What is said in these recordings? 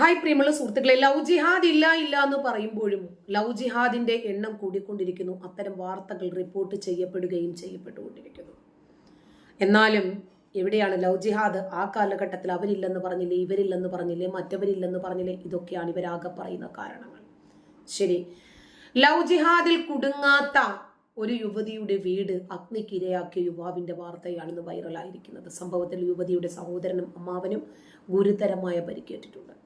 Hi പ്രിയമുള്ള സുഹൃത്തുക്കളെ love ജിഹാദ് ഇല്ല ഇല്ല എന്ന് പറയുമ്പോഴും ലവ് ജിഹാദിന്റെ എണ്ണം കൂടിക്കൊണ്ടിരിക്കുന്നു. അത്തരം വാർത്തകൾ റിപ്പോർട്ട് ചെയ്യപ്പെടുകയും ചെയ്യപ്പെട്ടുകൊണ്ടിരിക്കുന്നു. എന്നാലും എവിടെയാണ് ലവ് ജിഹാദ്? ആ കാലഘട്ടത്തിൽ അവരില്ലെന്ന് പറഞ്ഞില്ലേ ഇവരില്ലെന്ന് പറഞ്ഞില്ലേ മറ്റവരില്ലെന്ന് പറഞ്ഞില്ലേ? ഇതൊക്കെയാണ് ഇവരാകെ പറയുന്ന കാരണങ്ങൾ. ശരി. ലവ് ജിഹാദിൽ കുടുങ്ങാത്ത ഒരു യുവതിയുടെ വീട് അഗ്നിക്കിരയാക്കിയ യുവാവിന്റെ വാർത്തയാണ് ഇന്ന് വൈറലായിരിക്കുന്നത്. സംഭവത്തിൽ യുവതിയുടെ സഹോദരനും അമ്മാവനും ഗുരുതരമായ പരിക്കേറ്റിട്ടുണ്ട്.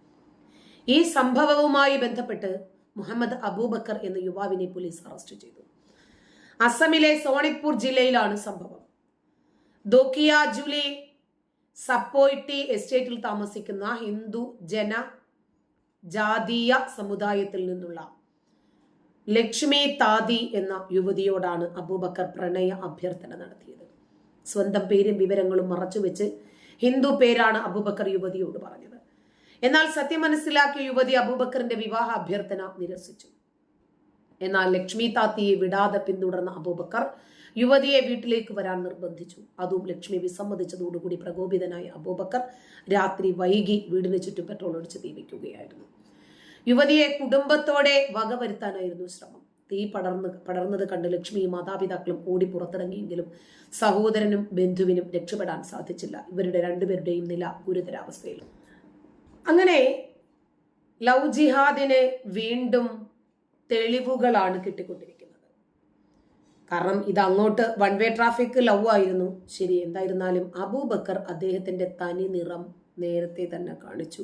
ഈ സംഭവവുമായി ബന്ധപ്പെട്ട് മുഹമ്മദ് അബൂബക്കർ എന്ന യുവാവിനെ പോലീസ് അറസ്റ്റ് ചെയ്തു. അസമിലെ സോണിപ്പൂർ ജില്ലയിലാണ് സംഭവം. ദോക്കിയ ജുലി സപ്പോയിട്ടി എസ്റ്റേറ്റിൽ താമസിക്കുന്ന ഹിന്ദു ജന ജാതീയ സമുദായത്തിൽ നിന്നുള്ള ലക്ഷ്മി താതി എന്ന യുവതിയോടാണ് അബൂബക്കർ പ്രണയ അഭ്യർത്ഥന നടത്തിയത്. സ്വന്തം പേരും വിവരങ്ങളും മറച്ചുവെച്ച് ഹിന്ദു പേരാണ് അബൂബക്കർ യുവതിയോട് പറഞ്ഞത്. എന്നാൽ സത്യം മനസ്സിലാക്കിയ യുവതി അബൂബക്കറിന്റെ വിവാഹ അഭ്യർത്ഥന നിരസിച്ചു. എന്നാൽ ലക്ഷ്മി താത്തിയെ വിടാതെ പിന്തുടർന്ന അബൂബക്കർ യുവതിയെ വീട്ടിലേക്ക് വരാൻ നിർബന്ധിച്ചു. അതും ലക്ഷ്മി വിസമ്മതിച്ചതോടുകൂടി പ്രകോപിതനായ അബൂബക്കർ രാത്രി വൈകി വീടിന് ചുറ്റും പെട്രോൾ ഒഴിച്ച് തീവയ്ക്കുകയായിരുന്നു യുവതിയെ കുടുംബത്തോടെ വകവരുത്താനായിരുന്നു ശ്രമം. തീ പടർന്ന് പടർന്നത് കണ്ട് ലക്ഷ്മിയും മാതാപിതാക്കളും ഓടി പുറത്തിറങ്ങിയെങ്കിലും സഹോദരനും ബന്ധുവിനും രക്ഷപ്പെടാൻ സാധിച്ചില്ല. ഇവരുടെ രണ്ടുപേരുടെയും നില ഗുരുതരാവസ്ഥയിൽ അങ്ങനെ ലവ് ജിഹാദിന് വീണ്ടും തെളിവുകളാണ് കിട്ടിക്കൊണ്ടിരിക്കുന്നത്. കാരണം ഇത് അങ്ങോട്ട് വൺ വേ ട്രാഫിക് ലവ് ആയിരുന്നു. ശരി എന്തായിരുന്നാലും അബൂബക്കർ അദ്ദേഹത്തിന്റെ തനി നിറം നേരത്തെ തന്നെ കാണിച്ചു.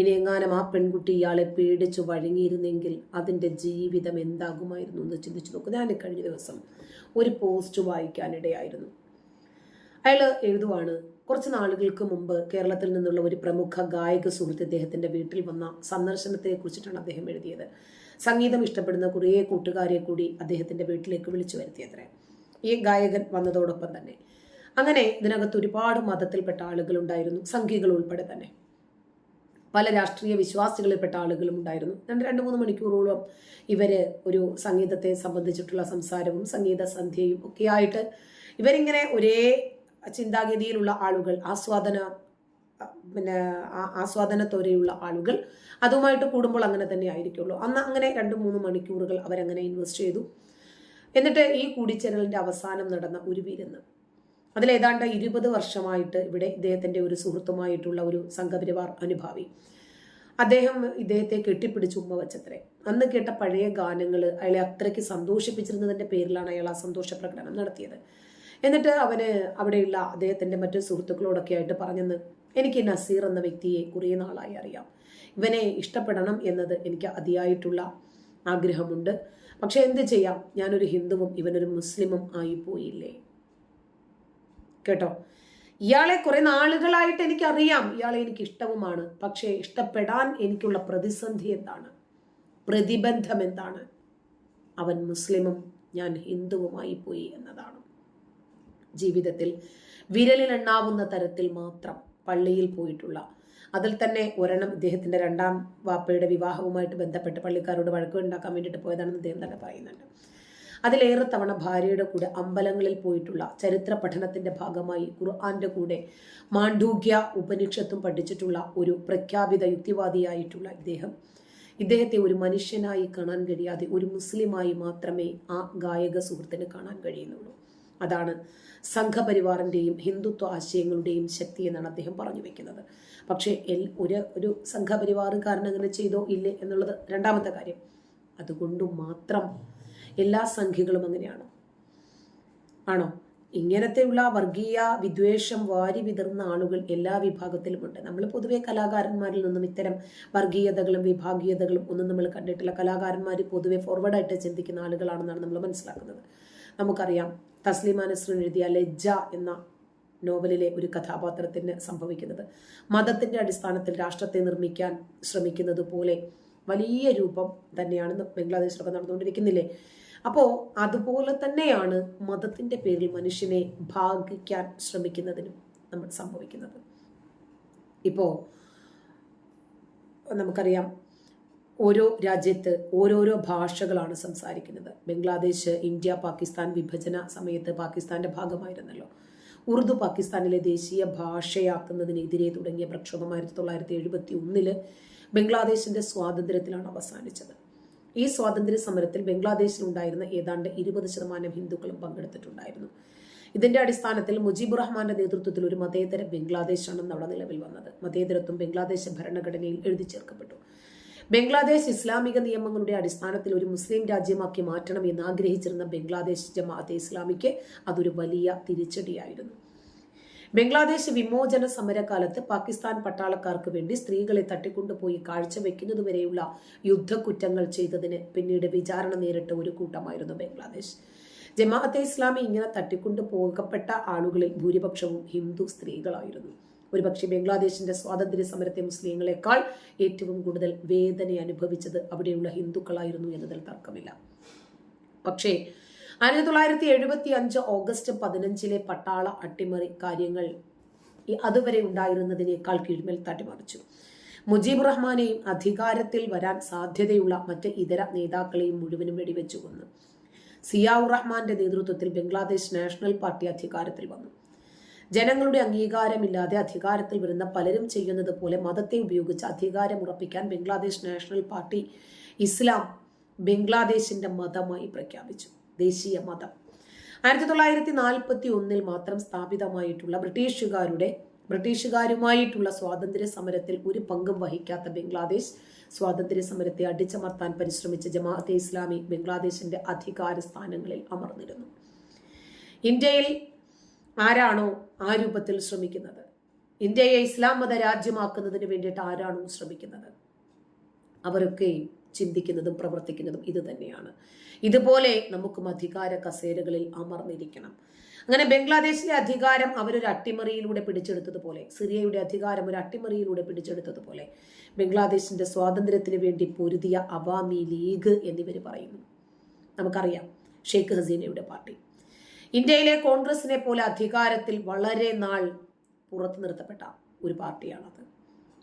ഇനി എങ്ങാനും ആ പെൺകുട്ടി ഇയാളെ പേടിച്ചു വഴങ്ങിയിരുന്നെങ്കിൽ അതിന്റെ ജീവിതം എന്താകുമായിരുന്നു എന്ന് ചിന്തിച്ചു നോക്കും. ഞാൻ കഴിഞ്ഞ ദിവസം ഒരു പോസ്റ്റ് വായിക്കാനിടയായിരുന്നു. അയാൾ എഴുതുവാണ് കുറച്ച് നാളുകൾക്ക് മുമ്പ് കേരളത്തിൽ നിന്നുള്ള ഒരു പ്രമുഖ ഗായക സുഹൃത്ത് ഇദ്ദേഹത്തിന്റെ വീട്ടിൽ വന്ന സന്ദർശനത്തെ കുറിച്ചിട്ടാണ് അദ്ദേഹം എഴുതിയത്. സംഗീതം ഇഷ്ടപ്പെടുന്ന കുറേ കൂട്ടുകാരെ കൂടി അദ്ദേഹത്തിന്റെ വീട്ടിലേക്ക് വിളിച്ചു വരുത്തിയത്രേ. ഈ ഗായകൻ വന്നതോടൊപ്പം തന്നെ. അങ്ങനെ ഇതിനകത്ത് ഒരുപാട് മതത്തിൽപ്പെട്ട ആളുകളുണ്ടായിരുന്നു സംഘികൾ ഉൾപ്പെടെ തന്നെ. പല രാഷ്ട്രീയ വിശ്വാസികളിൽപ്പെട്ട ആളുകളും ഉണ്ടായിരുന്നു. രണ്ട് രണ്ട് മൂന്ന് മണിക്കൂറോളം ഇവർ ഒരു സംഗീതത്തെ സംബന്ധിച്ചിട്ടുള്ള സംസാരവും സംഗീത സന്ധ്യയും ഒക്കെ ആയിട്ട് ഇവരിങ്ങനെ ഒരേ ചിന്താഗതിയിലുള്ള ആളുകൾ ആസ്വാദന പിന്നെ ആസ്വാദനത്തോരെയുള്ള ആളുകൾ അതുമായിട്ട് കൂടുമ്പോൾ അങ്ങനെ തന്നെ ആയിരിക്കുള്ളൂ. അന്ന് അങ്ങനെ രണ്ട് മൂന്ന് മണിക്കൂറുകൾ അവരങ്ങനെ ഇൻവെസ്റ്റ് ചെയ്തു. എന്നിട്ട് ഈ കൂടിച്ചേരലിന്റെ അവസാനം നടന്ന ഒരു വിരുന്ന്. അതിലേതാണ്ട് ഇരുപത് വർഷമായിട്ട് ഇവിടെ ഇദ്ദേഹത്തിന്റെ ഒരു സുഹൃത്തുമായിട്ടുള്ള ഒരു സംഘപരിവാർ അനുഭാവി. അദ്ദേഹം ഇദ്ദേഹത്തെ കെട്ടിപ്പിടിച്ച് ഉമ്മ വച്ചത്രേ. അന്ന് കേട്ട പഴയ ഗാനങ്ങൾ അയാളെ അത്രയ്ക്ക് സന്തോഷിപ്പിച്ചിരുന്നതിന്റെ പേരിലാണ് അയാൾ ആ സന്തോഷ പ്രകടനം നടത്തിയത്. എന്നിട്ട് അവന് അവിടെയുള്ള അദ്ദേഹത്തിന്റെ മറ്റു സുഹൃത്തുക്കളോടൊക്കെ ആയിട്ട് പറഞ്ഞെന്ന് എനിക്ക് നസീർ എന്ന വ്യക്തിയെ കുറേ നാളായി അറിയാം. ഇവനെ ഇഷ്ടപ്പെടണം എന്നത് എനിക്ക് അതിയായിട്ടുള്ള ആഗ്രഹമുണ്ട്. പക്ഷെ എന്ത് ചെയ്യാം? ഞാനൊരു ഹിന്ദുവും ഇവനൊരു മുസ്ലിമും ആയി പോയില്ലേ? കേട്ടോ? ഇയാളെ കുറെ നാളുകളായിട്ട് എനിക്കറിയാം. ഇയാളെ എനിക്ക് ഇഷ്ടവുമാണ് പക്ഷേ ഇഷ്ടപ്പെടാൻ എനിക്കുള്ള പ്രതിസന്ധി എന്താണ്? പ്രതിബന്ധം എന്താണ്? അവൻ മുസ്ലിമും ഞാൻ ഹിന്ദുവുമായി പോയി എന്നതാണ്. ജീവിതത്തിൽ വിരലിലെണ്ണാവുന്ന തരത്തിൽ മാത്രം പള്ളിയിൽ പോയിട്ടുള്ള അതിൽ തന്നെ ഒരെണ്ണം ഇദ്ദേഹത്തിന്റെ രണ്ടാം വാപ്പയുടെ വിവാഹവുമായിട്ട് ബന്ധപ്പെട്ട് പള്ളിക്കാരോട് വഴക്ക് ഉണ്ടാക്കാൻ വേണ്ടിയിട്ട് പോയതാണെന്ന് അദ്ദേഹം തന്നെ പറയുന്നുണ്ട്. അതിലേറെ തവണ ഭാര്യയുടെ കൂടെ അമ്പലങ്ങളിൽ പോയിട്ടുള്ള ചരിത്ര പഠനത്തിന്റെ ഭാഗമായി ഖുർആന്റെ കൂടെ മാണ്ഡൂഗ്യ ഉപനിഷത്തും പഠിച്ചിട്ടുള്ള ഒരു പ്രഖ്യാപിത യുക്തിവാദിയായിട്ടുള്ള ഇദ്ദേഹം ഇദ്ദേഹത്തെ ഒരു മനുഷ്യനായി കാണാൻ കഴിയാതെ ഒരു മുസ്ലിമായി മാത്രമേ ആ ഗായക സുഹൃത്തിന് കാണാൻ കഴിയുന്നുള്ളൂ. അതാണ് സംഘപരിവാറിന്റെയും ഹിന്ദുത്വ ആശയങ്ങളുടെയും ശക്തി എന്നാണ് അദ്ദേഹം പറഞ്ഞു വെക്കുന്നത്. പക്ഷേ എൽ ഒരു ഒരു സംഘപരിവാറുകാരൻ അങ്ങനെ ചെയ്തോ ഇല്ലേ എന്നുള്ളത് രണ്ടാമത്തെ കാര്യം. അതുകൊണ്ട് മാത്രം എല്ലാ സംഖ്യകളും അങ്ങനെയാണ്. ആണോ? ഇങ്ങനത്തെയുള്ള വർഗീയ വിദ്വേഷം വാരി വിതർന്ന ആളുകൾ എല്ലാ വിഭാഗത്തിലുമുണ്ട്. നമ്മൾ പൊതുവെ കലാകാരന്മാരിൽ നിന്നും ഇത്തരം വർഗീയതകളും വിഭാഗീയതകളും ഒന്നും നമ്മൾ കണ്ടിട്ടില്ല. കലാകാരന്മാർ പൊതുവെ ഫോർവേഡായിട്ട് ചിന്തിക്കുന്ന ആളുകളാണെന്നാണ് നമ്മൾ മനസ്സിലാക്കുന്നത്. നമുക്കറിയാം തസ്ലിമ എഴുതിയ ലജ്ജ എന്ന നോവലിലെ ഒരു കഥാപാത്രത്തിന് സംഭവിക്കുന്നത്. മതത്തിന്റെ അടിസ്ഥാനത്തിൽ രാഷ്ട്രത്തെ നിർമ്മിക്കാൻ ശ്രമിക്കുന്നത് പോലെ വലിയ രൂപം തന്നെയാണ് ബംഗ്ലാദേശിലൊക്കെ നടന്നുകൊണ്ടിരിക്കുന്നില്ലേ? അപ്പോൾ അതുപോലെ തന്നെയാണ് മതത്തിന്റെ പേരിൽ മനുഷ്യനെ ഭാഗിക്കാൻ ശ്രമിക്കുന്നതിനും നമ്മൾ സംഭവിക്കുന്നത്. ഇപ്പോൾ നമുക്കറിയാം ഓരോ രാജ്യത്ത് ഓരോരോ ഭാഷകളാണ് സംസാരിക്കുന്നത്. ബംഗ്ലാദേശ് ഇന്ത്യ പാകിസ്ഥാൻ വിഭജന സമയത്ത് പാകിസ്ഥാന്റെ ഭാഗമായിരുന്നല്ലോ. ഉറുദു പാകിസ്ഥാനിലെ ദേശീയ ഭാഷയാക്കുന്നതിനെതിരെ തുടങ്ങിയ പ്രക്ഷോഭം ആയിരത്തി തൊള്ളായിരത്തി എഴുപത്തി ഒന്നിൽ ബംഗ്ലാദേശിന്റെ സ്വാതന്ത്ര്യത്തിലാണ് അവസാനിച്ചത്. ഈ സ്വാതന്ത്ര്യ സമരത്തിൽ ബംഗ്ലാദേശിൽ ഉണ്ടായിരുന്ന ഏതാണ്ട് ഇരുപത് ശതമാനം ഹിന്ദുക്കളും പങ്കെടുത്തിട്ടുണ്ടായിരുന്നു. ഇതിന്റെ അടിസ്ഥാനത്തിൽ മുജീബ് റഹ്മാന്റെ നേതൃത്വത്തിൽ ഒരു മതേതര ബംഗ്ലാദേശാണ് അവിടെ നിലവിൽ വന്നത്. മതേതരത്വം ബംഗ്ലാദേശ് ഭരണഘടനയിൽ എഴുതി ചേർക്കപ്പെട്ടു. ബംഗ്ലാദേശ് ഇസ്ലാമിക നിയമങ്ങളുടെ അടിസ്ഥാനത്തിൽ ഒരു മുസ്ലിം രാജ്യമാക്കി മാറ്റണം എന്ന് ആഗ്രഹിച്ചിരുന്ന ബംഗ്ലാദേശ് ജമാഅത്തെ ഇസ്ലാമിക്ക് അതൊരു വലിയ തിരിച്ചടിയായിരുന്നു. ബംഗ്ലാദേശ് വിമോചന സമരകാലത്ത് പാകിസ്ഥാൻ പട്ടാളക്കാർക്ക് വേണ്ടി സ്ത്രീകളെ തട്ടിക്കൊണ്ടുപോയി കാഴ്ചവെക്കുന്നതുവരെയുള്ള യുദ്ധക്കുറ്റങ്ങൾ ചെയ്തതിന് പിന്നീട് വിചാരണ നേരിട്ട ഒരു കൂട്ടമായിരുന്നു ബംഗ്ലാദേശ്. ജമാഅത്തെ ഇസ്ലാമി ഇങ്ങനെ തട്ടിക്കൊണ്ടു പോകപ്പെട്ട ആളുകളിൽ ഭൂരിപക്ഷവും ഹിന്ദു സ്ത്രീകളായിരുന്നു. ഒരുപക്ഷെ ബംഗ്ലാദേശിന്റെ സ്വാതന്ത്ര്യ സമരത്തെ മുസ്ലിങ്ങളെക്കാൾ ഏറ്റവും കൂടുതൽ വേദന അനുഭവിച്ചത് അവിടെയുള്ള ഹിന്ദുക്കളായിരുന്നു എന്നതിൽ തർക്കമില്ല. പക്ഷേ ആയിരത്തി തൊള്ളായിരത്തി എഴുപത്തി അഞ്ച് ഓഗസ്റ്റ് പതിനഞ്ചിലെ പട്ടാള അട്ടിമറി കാര്യങ്ങൾ അതുവരെ ഉണ്ടായിരുന്നതിനേക്കാൾ കീഴ്മേൽ തട്ടിമറിച്ചു. മുജീബ് റഹ്മാനെയും അധികാരത്തിൽ വരാൻ സാധ്യതയുള്ള മറ്റ് ഇതര നേതാക്കളെയും മുഴുവനും വെടിവെച്ചു കൊന്നു. സിയാഉർ റഹ്മാന്റെ നേതൃത്വത്തിൽ ബംഗ്ലാദേശ് നാഷണൽ പാർട്ടി അധികാരത്തിൽ വന്നു. ജനങ്ങളുടെ അംഗീകാരമില്ലാതെ അധികാരത്തിൽ വരുന്ന പലരും ചെയ്യുന്നത് പോലെ മതത്തെ ഉപയോഗിച്ച് അധികാരം ഉറപ്പിക്കാൻ ബംഗ്ലാദേശ് നാഷണൽ പാർട്ടി ഇസ്ലാം ബംഗ്ലാദേശിന്റെ മതമായി പ്രഖ്യാപിച്ചു. ദേശീയ മതം. ആയിരത്തി തൊള്ളായിരത്തി നാൽപ്പത്തി ഒന്നിൽ മാത്രം സ്ഥാപിതമായിട്ടുള്ള ബ്രിട്ടീഷുകാരുടെ ബ്രിട്ടീഷുകാരുമായിട്ടുള്ള സ്വാതന്ത്ര്യ സമരത്തിൽ ഒരു പങ്കും വഹിക്കാത്ത ബംഗ്ലാദേശ് സ്വാതന്ത്ര്യ സമരത്തെ അടിച്ചമർത്താൻ പരിശ്രമിച്ച ജമാഅത്തെ ഇസ്ലാമി ബംഗ്ലാദേശിന്റെ അധികാര സ്ഥാനങ്ങളിൽ അമർന്നിരുന്നു. ഇന്ത്യയിൽ ആരാണോ ആ രൂപത്തിൽ ശ്രമിക്കുന്നത്? ഇന്ത്യയെ ഇസ്ലാം മത രാജ്യമാക്കുന്നതിന് വേണ്ടിയിട്ട് ആരാണോ ശ്രമിക്കുന്നത്? അവരൊക്കെയും ചിന്തിക്കുന്നതും പ്രവർത്തിക്കുന്നതും ഇത് തന്നെയാണ്. ഇതുപോലെ നമുക്കും അധികാര കസേരകളിൽ അമർന്നിരിക്കണം. അങ്ങനെ ബംഗ്ലാദേശിലെ അധികാരം അവരൊരു അട്ടിമറിയിലൂടെ പിടിച്ചെടുത്തതുപോലെ സിറിയയുടെ അധികാരം ഒരു അട്ടിമറിയിലൂടെ പിടിച്ചെടുത്തതുപോലെ ബംഗ്ലാദേശിന്റെ സ്വാതന്ത്ര്യത്തിന് വേണ്ടി പൊരുതിയ അവാമി ലീഗ് എന്നിവർ പറയുന്നു. നമുക്കറിയാം ഷെയ്ഖ് ഹസീനയുടെ പാർട്ടി. ഇന്ത്യയിലെ കോൺഗ്രസിനെ പോലെ അധികാരത്തിൽ വളരെ നാൾ പുറത്തു നിർത്തപ്പെട്ട ഒരു പാർട്ടിയാണത്.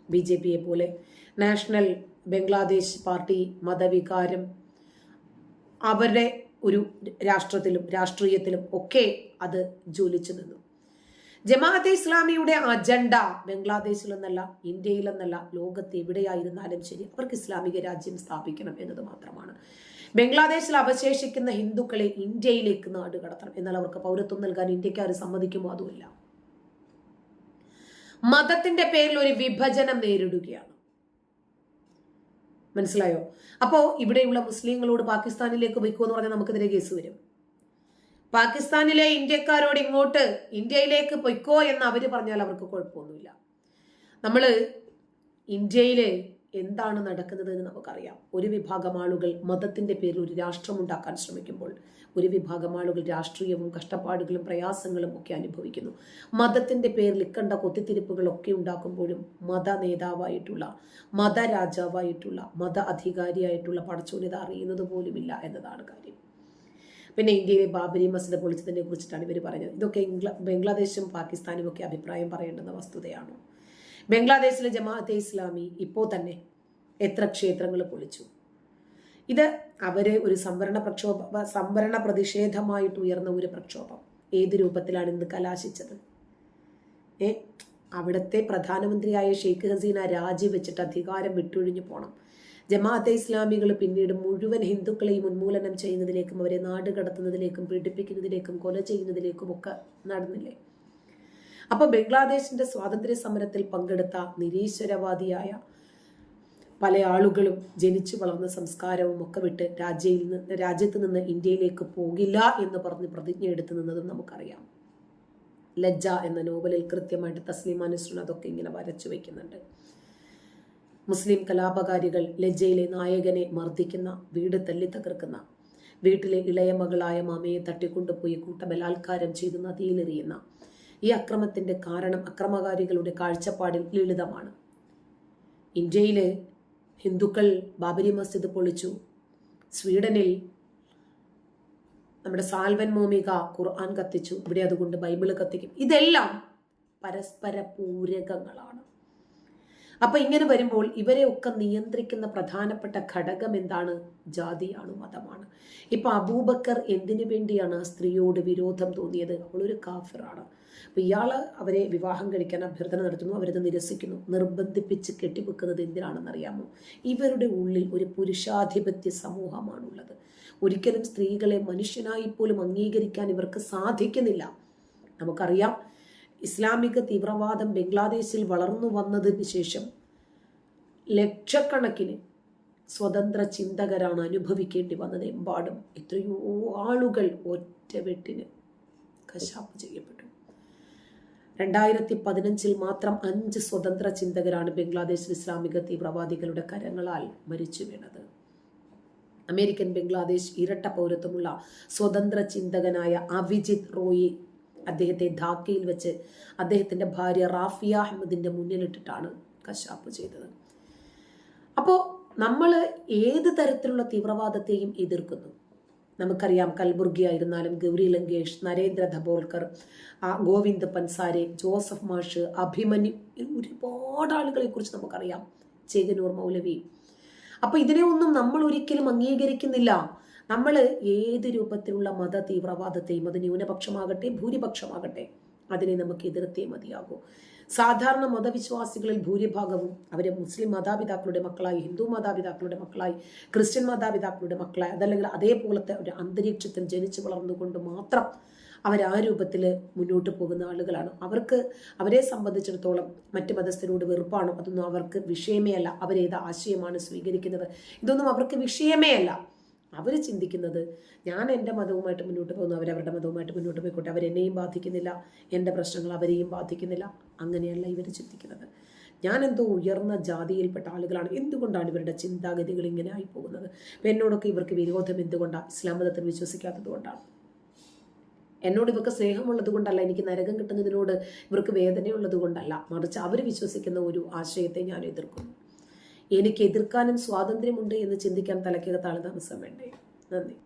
ബി ജെ പിയെ പോലെ നാഷണൽ ബംഗ്ലാദേശ് പാർട്ടി മതവികാരം അവരുടെ ഒരു രാഷ്ട്രത്തിലും രാഷ്ട്രീയത്തിലും ഒക്കെ അത് ജ്വലിച്ചു നിന്നു. ജമാഅത്തെ ഇസ്ലാമിയുടെ അജണ്ട ബംഗ്ലാദേശിലെന്നല്ല ഇന്ത്യയിലെന്നല്ല ലോകത്ത് എവിടെയായിരുന്നാലും ശരി അവർക്ക് ഇസ്ലാമിക രാജ്യം സ്ഥാപിക്കണം എന്നത് മാത്രമാണ്. ബംഗ്ലാദേശിൽ അവശേഷിക്കുന്ന ഹിന്ദുക്കളെ ഇന്ത്യയിലേക്ക് നാട് കടത്തണം എന്നാൽ അവർക്ക് പൗരത്വം നൽകാൻ ഇന്ത്യക്കാർ സമ്മതിക്കുമോ അതുമില്ല. മതത്തിന്റെ പേരിൽ ഒരു വിഭജനം നേരിടുകയാണ്. മനസ്സിലായോ? അപ്പോ ഇവിടെയുള്ള മുസ്ലിങ്ങളോട് പാകിസ്ഥാനിലേക്ക് വയ്ക്കുമോ എന്ന് പറഞ്ഞാൽ നമുക്കെതിരെ കേസ് വരും. പാകിസ്ഥാനിലെ ഇന്ത്യക്കാരോട് ഇങ്ങോട്ട് ഇന്ത്യയിലേക്ക് പൊയ്ക്കോ എന്ന് അവർ പറഞ്ഞാൽ അവർക്ക് കുഴപ്പമൊന്നുമില്ല. നമ്മൾ ഇന്ത്യയിലെ എന്താണ് നടക്കുന്നത് എന്ന് നമുക്കറിയാം. ഒരു വിഭാഗം ആളുകൾ മതത്തിന്റെ പേരിൽ ഒരു രാഷ്ട്രം ഉണ്ടാക്കാൻ ശ്രമിക്കുമ്പോൾ ഒരു വിഭാഗം ആളുകൾ രാഷ്ട്രീയവും കഷ്ടപ്പാടുകളും പ്രയാസങ്ങളും ഒക്കെ അനുഭവിക്കുന്നു. മതത്തിന്റെ പേരിൽ ഇക്കണ്ട കൊത്തിത്തിരിപ്പുകളൊക്കെ ഉണ്ടാക്കുമ്പോഴും മത നേതാവായിട്ടുള്ള മത രാജാവായിട്ടുള്ള മത അധികാരിയായിട്ടുള്ള പടച്ചോനിത അറിയുന്നത് പോലുമില്ല എന്നതാണ് കാര്യം. പിന്നെ ഇന്ത്യയിലെ ബാബരി മസ്ജിദ് പൊളിച്ചതിനെ കുറിച്ചിട്ടാണ് ഇവർ പറഞ്ഞത്. ഇതൊക്കെ ബംഗ്ലാദേശും പാകിസ്ഥാനും ഒക്കെ അഭിപ്രായം പറയേണ്ടുന്ന വസ്തുതയാണോ. ബംഗ്ലാദേശിലെ ജമാഅത്തെ ഇസ്ലാമി ഇപ്പോൾ തന്നെ എത്ര ക്ഷേത്രങ്ങൾ പൊളിച്ചു? ഇത് അവരെ ഒരു സംവരണ പ്രക്ഷോഭ സംവരണ പ്രതിഷേധമായിട്ട് ഉയർന്ന ഒരു പ്രക്ഷോഭം. ഏത് രൂപത്തിലാണ് ഇന്ന് കലാശിച്ചത്? ഏ അവിടുത്തെ പ്രധാനമന്ത്രിയായ ഷെയ്ഖ് ഹസീന രാജിവെച്ചിട്ട് അധികാരം വിട്ടൊഴിഞ്ഞു പോകണം ജമാഅത്തെ ഇസ്ലാമികൾ പിന്നീട് മുഴുവൻ ഹിന്ദുക്കളെയും ഉന്മൂലനം ചെയ്യുന്നതിലേക്കും അവരെ നാട് കടത്തുന്നതിലേക്കും പീഡിപ്പിക്കുന്നതിലേക്കും കൊല ചെയ്യുന്നതിലേക്കും ഒക്കെ നടന്നില്ലേ? അപ്പോൾ ബംഗ്ലാദേശിന്റെ സ്വാതന്ത്ര്യ സമരത്തിൽ പങ്കെടുത്ത നിരീശ്വരവാദിയായ പല ആളുകളും ജനിച്ചു വളർന്ന സംസ്കാരവും ഒക്കെ വിട്ട് രാജ്യയിൽ നിന്ന് രാജ്യത്ത് നിന്ന് ഇന്ത്യയിലേക്ക് പോകില്ല എന്ന് പറഞ്ഞ് പ്രതിജ്ഞ എടുത്തു നിന്നതും നമുക്കറിയാം. ലജ്ജ എന്ന നോവലിൽ കൃത്യമായിട്ട് തസ്ലിമ നസ്രുൻ അതൊക്കെ ഇങ്ങനെ വരച്ചു വയ്ക്കുന്നുണ്ട് മുസ്ലിം കലാപകാരികൾ ലജ്ജയിലെ നായകനെ മർദ്ദിക്കുന്ന വീട് തല്ലി തകർക്കുന്ന വീട്ടിലെ ഇളയ മകളായ മാമയെ തട്ടിക്കൊണ്ടുപോയി കൂട്ടബലാത്കാരം ചെയ്ത് നദിയിലെറിയുന്ന ഈ അക്രമത്തിന്റെ കാരണം അക്രമകാരികളുടെ കാഴ്ചപ്പാടിൽ ലളിതമാണ്. ഇന്ത്യയിൽ ഹിന്ദുക്കൾ ബാബരി മസ്ജിദ് പൊളിച്ചു. സ്വീഡനിൽ നമ്മുടെ സാൽവൻ മോമിക ഖുർആൻ കത്തിച്ചു. ഇവിടെ അതുകൊണ്ട് ബൈബിൾ കത്തിക്കും. ഇതെല്ലാം പരസ്പര പൂരകങ്ങളാണ്. അപ്പൊ ഇങ്ങനെ വരുമ്പോൾ ഇവരെ ഒക്കെ നിയന്ത്രിക്കുന്ന പ്രധാനപ്പെട്ട ഘടകം എന്താണ്? ജാതിയാണ് മതമാണ്. ഇപ്പൊ അബൂബക്കർ എന്തിനു വേണ്ടിയാണ് സ്ത്രീയോട് വിരോധം തോന്നിയത്? അവളൊരു കാഫിറാണ്. അപ്പോൾ ഇയാൾ അവരെ വിവാഹം കഴിക്കാൻ അഭ്യർത്ഥന നടത്തുന്നു അവരത് നിരസിക്കുന്നു. നിർബന്ധിപ്പിച്ച് കെട്ടിവെക്കുന്നത് എന്തിനാണെന്നറിയാമോ ഇവരുടെ ഉള്ളിൽ ഒരു പുരുഷാധിപത്യ സമൂഹമാണുള്ളത്. ഒരിക്കലും സ്ത്രീകളെ മനുഷ്യനായി പോലും അംഗീകരിക്കാൻ ഇവർക്ക് സാധിക്കുന്നില്ല. നമുക്കറിയാം ഇസ്ലാമിക തീവ്രവാദം ബംഗ്ലാദേശിൽ വളർന്നു വന്നതിന് ശേഷം ലക്ഷക്കണക്കിന് സ്വതന്ത്ര ചിന്തകരാണ് അനുഭവിക്കേണ്ടി വന്നത്. എമ്പാടും എത്രയോ ആളുകൾ ഒറ്റവെട്ടിന് കശാപ്പ് ചെയ്യപ്പെട്ടു. രണ്ടായിരത്തി പതിനഞ്ചിൽ മാത്രം അഞ്ച് സ്വതന്ത്ര ചിന്തകരാണ് ബംഗ്ലാദേശിൽ ഇസ്ലാമിക തീവ്രവാദികളുടെ കരങ്ങളാൽ മരിച്ചു വീണത്. അമേരിക്കൻ ബംഗ്ലാദേശ് ഇരട്ട പൗരത്വമുള്ള സ്വതന്ത്ര ചിന്തകനായ അവിജിത് റോയി അദ്ദേഹത്തെ ധാക്കയിൽ വെച്ച് അദ്ദേഹത്തിന്റെ ഭാര്യ റാഫിയ അഹമ്മദിന്റെ മുന്നിലിട്ടിട്ടാണ് കശാപ്പ് ചെയ്തത്. അപ്പോൾ നമ്മൾ ഏത് തരത്തിലുള്ള തീവ്രവാദത്തെയും എതിർക്കുന്നു? നമുക്കറിയാം കൽബുർഗി ആയിരുന്നാലും ഗൗരി ലങ്കേഷ് നരേന്ദ്ര ധബോൾക്കർ ഗോവിന്ദ് പൻസാരെ ജോസഫ് മാഷ് അഭിമന്യു ഒരുപാട് ആളുകളെ കുറിച്ച് നമുക്കറിയാം. ചേകനൂർ മൗലവി. അപ്പൊ ഇതിനെ ഒന്നും നമ്മൾ ഒരിക്കലും അംഗീകരിക്കുന്നില്ല. നമ്മൾ ഏത് രൂപത്തിലുള്ള മത തീവ്രവാദത്തെയും അത് ന്യൂനപക്ഷമാകട്ടെ ഭൂരിപക്ഷമാകട്ടെ അതിനെ നമുക്ക് എതിർത്തേ മതിയാകൂ. സാധാരണ മതവിശ്വാസികളിൽ ഭൂരിഭാഗവും അവരെ മുസ്ലിം മാതാപിതാക്കളുടെ മക്കളായി ഹിന്ദു മാതാപിതാക്കളുടെ മക്കളായി ക്രിസ്ത്യൻ മാതാപിതാക്കളുടെ മക്കളായി അതല്ലെങ്കിൽ അതേപോലത്തെ ഒരു അന്തരീക്ഷത്തിൽ ജനിച്ചു വളർന്നുകൊണ്ട് മാത്രം അവർ ആ രൂപത്തിൽ മുന്നോട്ട് പോകുന്ന ആളുകളാണ്. അവർക്ക് അവരെ സംബന്ധിച്ചിടത്തോളം മറ്റ് മതസ്ഥരോട് വെറുപ്പാണോ? അതൊന്നും അവർക്ക് വിഷയമേ അല്ല. അവരേത് ആശയമാണ് സ്വീകരിക്കുന്നത്? ഇതൊന്നും അവർക്ക് വിഷയമേ അല്ല. അവർ ചിന്തിക്കുന്നത് ഞാൻ എന്റെ മതവുമായിട്ട് മുന്നോട്ട് പോകുന്നു അവരവരുടെ മതവുമായിട്ട് മുന്നോട്ട് പോയിക്കോട്ടെ അവരെന്നെയും ബാധിക്കുന്നില്ല എന്റെ പ്രശ്നങ്ങൾ അവരെയും ബാധിക്കുന്നില്ല. അങ്ങനെയല്ല ഇവർ ചിന്തിക്കുന്നത്. ഞാൻ എന്തോ ഉയർന്ന ജാതിയിൽപ്പെട്ട ആളുകളാണ്. എന്തുകൊണ്ടാണ് ഇവരുടെ ചിന്താഗതികൾ ഇങ്ങനെ ആയി പോകുന്നത് അപ്പം എന്നോടൊക്കെ ഇവർക്ക് വിരോധം എന്തുകൊണ്ടാണ് ഇസ്ലാം മതത്തിൽ വിശ്വസിക്കാത്തത് കൊണ്ടാണ്. എന്നോട് ഇവർക്ക് സ്നേഹമുള്ളത് കൊണ്ടല്ല എനിക്ക് നരകം കിട്ടുന്നതിനോട് ഇവർക്ക് വേദനയുള്ളത് കൊണ്ടല്ല. മറിച്ച് അവർ വിശ്വസിക്കുന്ന ഒരു ആശയത്തെ ഞാൻ എതിർക്കുന്നു. എനിക്ക് എതിർക്കാനും സ്വാതന്ത്ര്യമുണ്ട് എന്ന് ചിന്തിക്കാൻ തലയ്ക്കകത്താണ് താമസം വേണ്ടേ? നന്ദി.